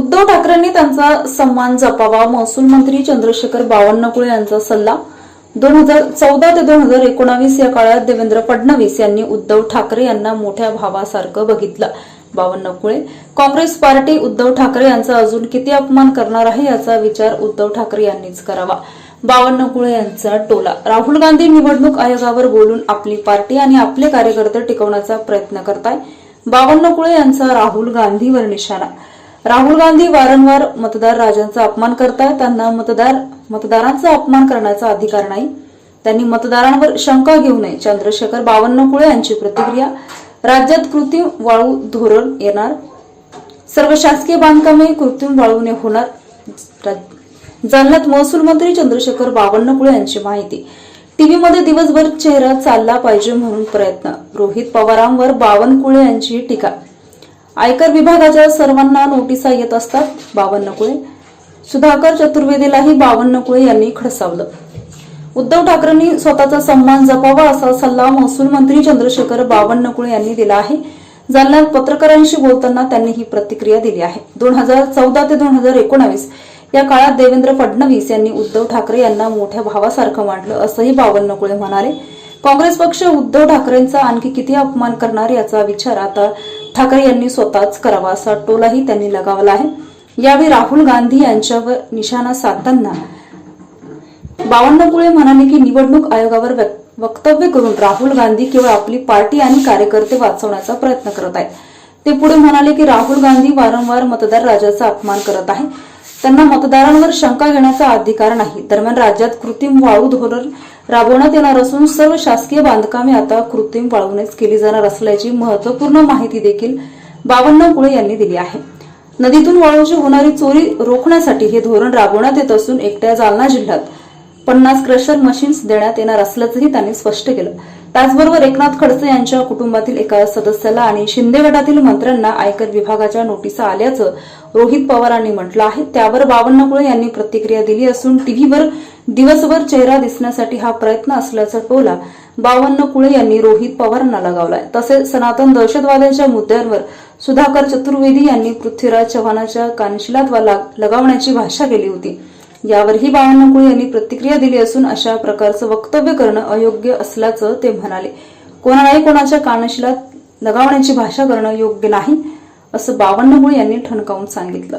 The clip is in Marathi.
उद्धव ठाकरेंनी त्यांचा सन्मान जपावा. महसूल मंत्री चंद्रशेखर बावनकुळे यांचा सल्ला. दोन हजार चौदा ते दोन हजार एकोणावीस या काळात देवेंद्र फडणवीस यांनी उद्धव ठाकरे यांना मोठ्या भावासारखं बघितलं. बावनकुळे काँग्रेस पार्टी उद्धव ठाकरे यांचा अजून किती अपमान करणार आहे याचा विचार उद्धव ठाकरे यांनीच करावा. बावनकुळे यांचा टोला. राहुल गांधी निवडणूक आयोगावर बोलून आपली पार्टी आणि आपले कार्यकर्ते टिकवण्याचा प्रयत्न करताय. बावनकुळे यांचा राहुल गांधीवर निशाणा. राहुल गांधी वारंवार मतदार राजांचा अपमान करतात त्यांना मतदार मतदारांचा अपमान करण्याचा अधिकार नाही. त्यांनी मतदारांवर शंका घेऊ नये. चंद्रशेखर बावनकुळे यांची प्रतिक्रिया. राज्यात कृत्रिम वाळू धोरण येणार. सर्व शासकीय बांधकामे कृत्रिम वाळूने होणार. जालन्यात महसूल मंत्री चंद्रशेखर बावनकुळे यांची माहिती. टीव्हीमध्ये दिवसभर चेहरा चालला पाहिजे म्हणून प्रयत्न. रोहित पवारांवर बावनकुळे यांची टीका. आयकर विभागाच्या सर्वांना नोटिसा येत असतात. बावन्नकुळे सुधाकर चतुर्वेदीलाही बावन्नकुळे यांनी खडसावलं. उद्धव ठाकरेंनी स्वतःचा सन्मान जपावा असा सल्ला महसूल मंत्री चंद्रशेखर बावनकुळे यांनी दिला आहे. जालन्यात पत्रकारांशी बोलताना त्यांनी ही प्रतिक्रिया दिली आहे. दोन हजार चौदा ते दोन हजार एकोणावीस या काळात देवेंद्र फडणवीस यांनी उद्धव ठाकरे यांना मोठ्या भावासारखं मांडलं असंही बावनकुळे म्हणाले. काँग्रेस पक्ष उद्धव ठाकरेंचा आणखी किती अपमान करणार याचा विचार आता ठाकरे यांनी स्वतःच करावा असा टोलाही त्यांनी लगावला आहे. यावेळी राहुल गांधी यांच्यावर निशाणा साधताना बावन्नकुळे म्हणाले की निवडणूक आयोगावर वक्तव्य करून राहुल गांधी केवळ आपली पार्टी आणि कार्यकर्ते वाचवण्याचा प्रयत्न करत आहेत. ते पुढे म्हणाले की राहुल गांधी वारंवार मतदार राजाचा अपमान करत आहे. त्यांना मतदारांवर शंका घेण्याचा अधिकार नाही. दरम्यान राज्यात कृत्रिम वाळू धोरण राबवण्यात येणार असून सर्व शासकीय बांधकामे आता कृत्रिम वाळूनेच केली जाणार असल्याची महत्त्वपूर्ण माहिती देखील बावन्नकुळे यांनी दिली आहे. नदीतून वाळूची होणारी चोरी रोखण्यासाठी हे धोरण राबवण्यात येत असून एकट्या जालना जिल्ह्यात पन्नास क्रशर मशीन्स देण्यात येणार असल्याचंही त्यांनी स्पष्ट केलं. त्याचबरोबर एकनाथ खडसे यांच्या कुटुंबातील एका सदस्याला आणि शिंदे गटातील मंत्र्यांना आयकर विभागाच्या नोटिसा आल्याचं रोहित पवारांनी म्हटलं आहे. त्यावर बावन्नकुळे यांनी प्रतिक्रिया दिली असून टीव्हीवर दिवसभर चेहरा दिसण्यासाठी हा प्रयत्न असल्याचा टोला बावन्नकुळे यांनी रोहित पवारांना लगावलाय. तसेच सनातन दहशतवाद्यांच्या मुद्द्यांवर सुधाकर चतुर्वेदी यांनी पृथ्वीराज चव्हाणाच्या कानशिलात लगावण्याची भाषा केली होती. यावरही बावन्नकुळे यांनी प्रतिक्रिया दिली असून अशा प्रकारचं वक्तव्य करणं अयोग्य असल्याचं ते म्हणाले. कोणालाही कोणाच्या कानशिला लगावण्याची भाषा करणं योग्य नाही असं बावनकुळे यांनी ठणकावून सांगितलं.